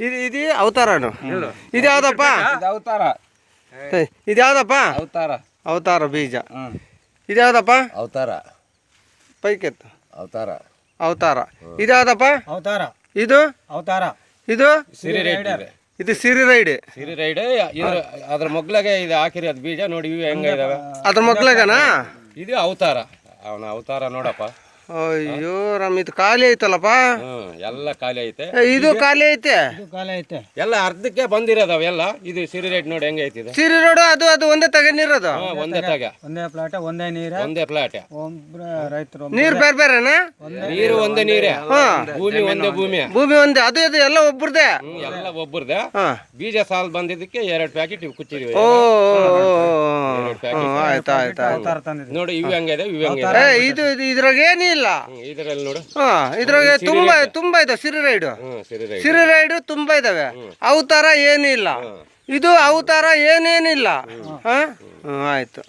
ಇದು ಇದು ಅವತಾರನು. ಇದು ಯಾವ್ದಪ್ಪ? ಇದು ಅವತಾರ. ಇದು ಯಾವ್ದಪ್ಪ? ಅವತಾರ. ಅವತಾರ ಬೀಜ. ಇದು ಯಾವ್ದಪ್ಪ? ಅವತಾರ. ಪೈಕೆತ್ತು. ಅವತಾರ. ಅವತಾರ. ಇದು ಯಾವ್ದಪ್ಪ? ಅವತಾರ. ಇದು? ಅವತಾರ. ಇದು? ಸಿರಿ ರೈಡ್ ಇದು. ಸಿರಿ ರೈಡ್. ಸಿರಿ ರೈಡ್. ಇದ್ರ ಅದ್ರ ಮೊಗ್ಲಾಗೆ ಇದು ಹಾಕಿರಿ ಅದು ಬೀಜ ನೋಡಿ ಇವು ಹೆಂಗ ಇದಾವೆ. ಅದ್ರ ಮೊಗ್ಲಾಗನಾ? ಇದು ಅವತಾರ. ಅವನ ಅವತಾರ ನೋಡಪ್ಪ. ಅಯ್ಯೋ ರಾಮ್ ಇದು ಖಾಲಿ ಐತಲ್ಲಪ್ಪ? ಹ್ಮ್ ಎಲ್ಲ ಖಾಲಿ ಐತೆ. ಇದು ಖಾಲಿ ಐತೆ? ಎಲ್ಲ ಅರ್ಧಕ್ಕೆ ಬಂದಿರೋದವ ಎಲ್ಲ ಇದು ಸಿರಿ ರೇಟ್ ನೋಡಿ ಹೆಂಗ ಐತಿ ಸಿರಿ ರೋಡು ಅದು ಅದು ಒಂದೇ ತಗೊಂಡಿರೋದು ಹಾ, ಒಂದೇ ತಗ. ಒಂದೇ ಪ್ಲಾಟ್ ಒಂದೇ ನೀರ. ಒಂದೇ ಪ್ಲಾಟ್. ಒಬ್ರ ರೈತರು ನೀರು ಬೇರೆ ಬೇರೆನಾ? ನೀರು ಒಂದೇ ನೀರೇ. ಭೂಮಿ ಒಂದೇ ಭೂಮಿ. ಭೂಮಿ ಒಂದೇ ಅದು ಇದು ಎಲ್ಲ ಒಬ್ರದೇ? ಹ್ಮ್, ಎಲ್ಲ ಒಬ್ಬರದೇ ಹಾ. ಬೀಜ ಸಾಲ್ ಬಂದಿದ್ದಕ್ಕೆ ಎರಡು ಪ್ಯಾಕೆಟ್ ಇವು ಕುಚ್ಚಿದೀವಿ. ಓ. ಆಯ್ತು ಆಯ್ತು ಆಯ್ತು. ಅವತಾರ ತಂದಿದ್ವಿ ನೋಡಿ ಇವು ಹೆಂಗಿದೆ ಇವು ಹೆಂಗಿದೆ ಏ ಇದು ಇದು ಇದ್ರಾಗ ಏನಿಲ್ಲ. ಇದರಲ್ಲಿ ನೋಡು. ಹಾ ಇದ್ರಾಗ ತುಂಬಾ ತುಂಬಾ ಇದೆ ಸಿರಿ ರೈಡು. ಹ್ಮ್ ಸಿರಿ ರೈಟ್ ಸಿರಿ ರೈಡು ತುಂಬಾ ಇದಾವೆ. ಅವತಾರ ಏನಿಲ್ಲ. ಇದು ಅವತಾರ ಏನೇನಿಲ್ಲ. ಹಾ? ಹ್ಮ್, ಆಯ್ತು.